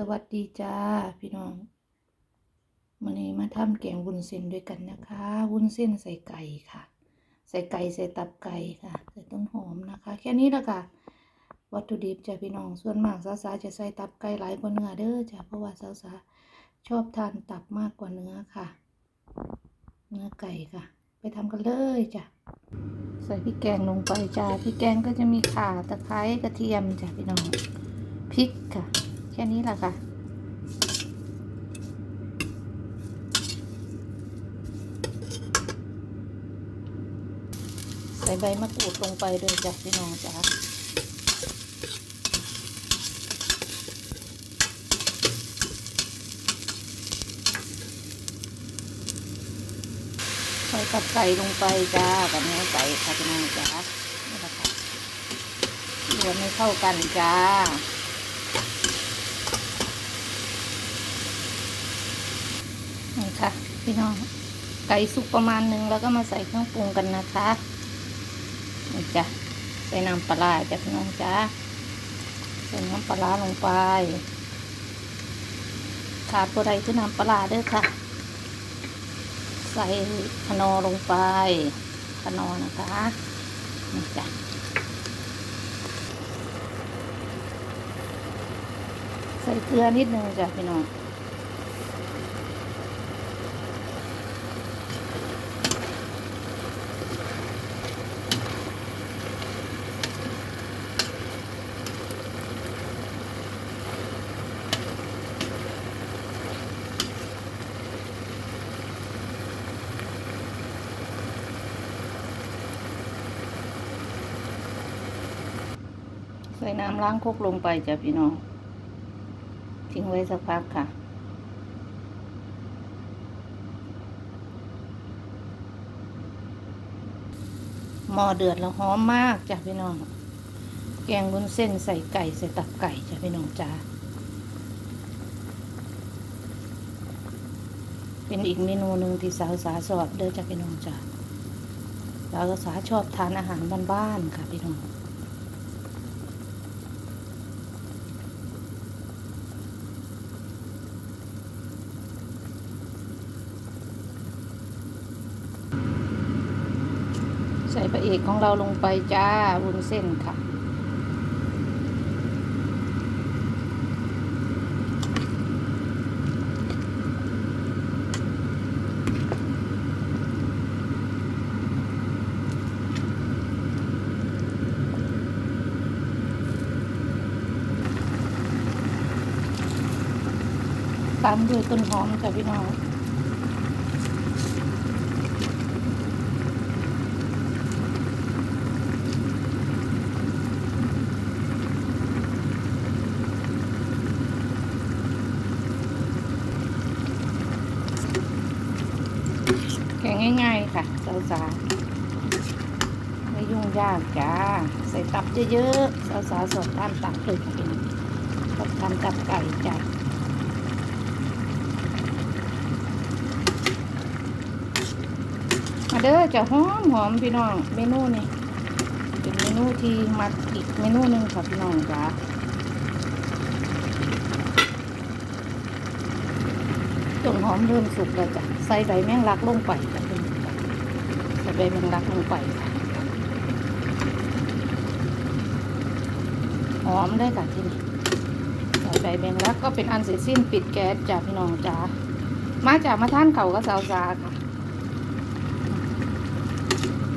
สวัสดีจ้าพี่น้องวันนี้มาทำแกงวุ้นเส้นด้วยกันนะคะ วุ้นเส้นใส่ไก่ค่ะ ใส่ไก่ใส่ตับไก่ค่ะ ใส่ต้นหอมนะคะ แค่นี้ละค่ะ วัตถุดิบจ้ะพี่น้องส่วนมากสาวๆจะใส่ตับไก่หลายกว่าเนื้อเด้อจ้ะเพราะว่าสาวๆชอบทานตับมากกว่าเนื้อค่ะ เนื้อไก่ค่ะ ไปทำกันเลยจ้ะใส่พริกแกงลงไปจ้าพริกแกงก็จะมีข่าตะไคร้กระเทียมจ้ะพี่น้องพริกค่ะ ค่นี้แหละค่ะ ใส่ใบมะกรูดลงไปด้วยจ้ะพี่น้องจ้ะใส่กับไก่ลงไปจ้ากับเนื้อไก่ค่ะพี่น้องจ้านี่แหละค่ะรวนให้เข้ากันจ้า นี่ค่ะ พี่น้อง ไก่สุกประมาณหนึ่งแล้วก็มาใส่เครื่องปรุงกันนะคะนี่จ้ะใส่น้ำปลาจ้ะพี่น้องจ้าใส่น้ำปลาลงไปขาดตัวใดคือน้ำปลาร้าเด้อค่ะ ใส่ขนอลงไปขนอนะคะนี่จ้ะใส่เกลือนิดนึงจ้ะพี่น้อง ใส่น้ำล้างคกลงไปจ้ะพี่น้อง ทิ้งไว้สักพักค่ะ หม้อเดือดแล้วหอมมากจ้ะพี่น้อง แกงวุ้นเส้นใส่ไก่ใส่ตับไก่จ้ะพี่น้องจ้าเป็นอีกเมนูหนึ่งที่สาวสาชอบเด้อจ้ะพี่น้องจ้าสาวสาชอบทานอาหารบ้านๆค่ะพี่น้อง พระเอกของเราลงไปจ้าวุ้นเส้นค่ะตามด้วยต้นหอมค่ะพี่น้อง ง่ายๆค่ะสาวสาไม่ยุ่งยากจ้าใส่ตับเยอะๆสาวสาสดทานตับเลยค่ะพี่น้องชอบทานตับไก่จ้ามาเด้อจะหอมหอมพี่น้องเมนูนี่เป็นเมนูที่มักอีกเมนูหนึ่งค่ะพี่น้องจ้าต้นหอมเริ่มสุกแล้วจ้ะใส่ใบแมงลักลงไปจ้ะ ใส่ใบแมงรักลงไปค่ะหอมได้ค่ะที่นี่ใส่ใบแมงลักก็เป็นอันเสร็จสิ้นปิดแก๊สจ้าพี่น้องจ้ามาจากมาท่านเขาก็สาวซาค่ะ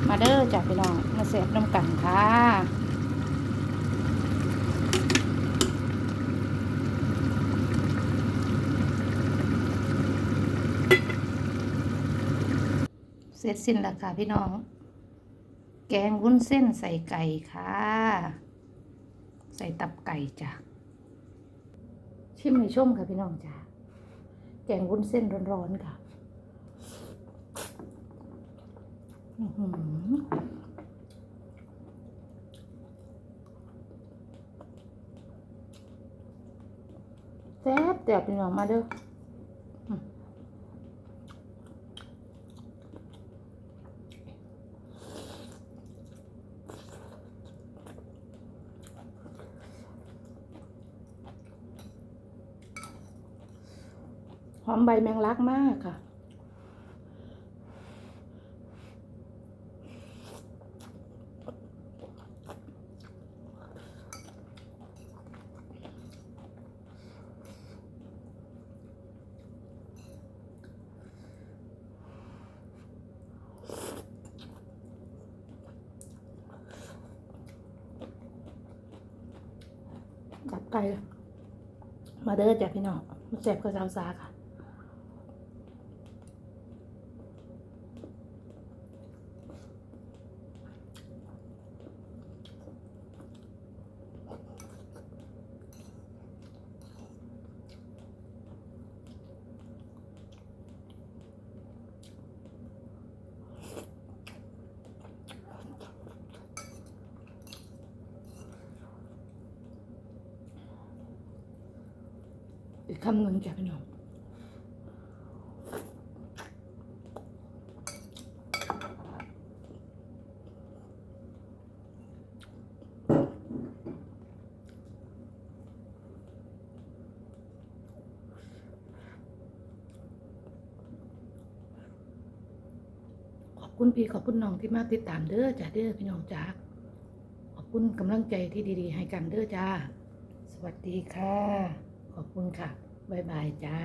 มาเด้อจ้าพี่น้องมาเสพน้ำกันค่ะ เสร็จสิ้นแล้วค่ะพี่น้อง แกงวุ้นเส้นใส่ไก่ค่ะ ใส่ตับไก่จ้ะ ชิมให้ชมค่ะพี่น้องจ้ะ แกงวุ้นเส้นร้อนๆค่ะแซ่บแต่พี่น้องมาเด้อ หอมใบแมงลักมากค่ะจับไก่มาเด้อจ้ะพี่น้องมาแซ่บกับสาวสาค่ะ อีกคำหนึ่งจ้ะพี่น้องขอบคุณพี่ขอบคุณน้องที่มาติดตามเด้อจ้าเด้อพี่น้องจ้าขอบคุณกำลังใจที่ดี ๆ ให้กันเด้อจ้า สวัสดีค่ะ ขอบคุณค่ะ บ๊ายบายจ้า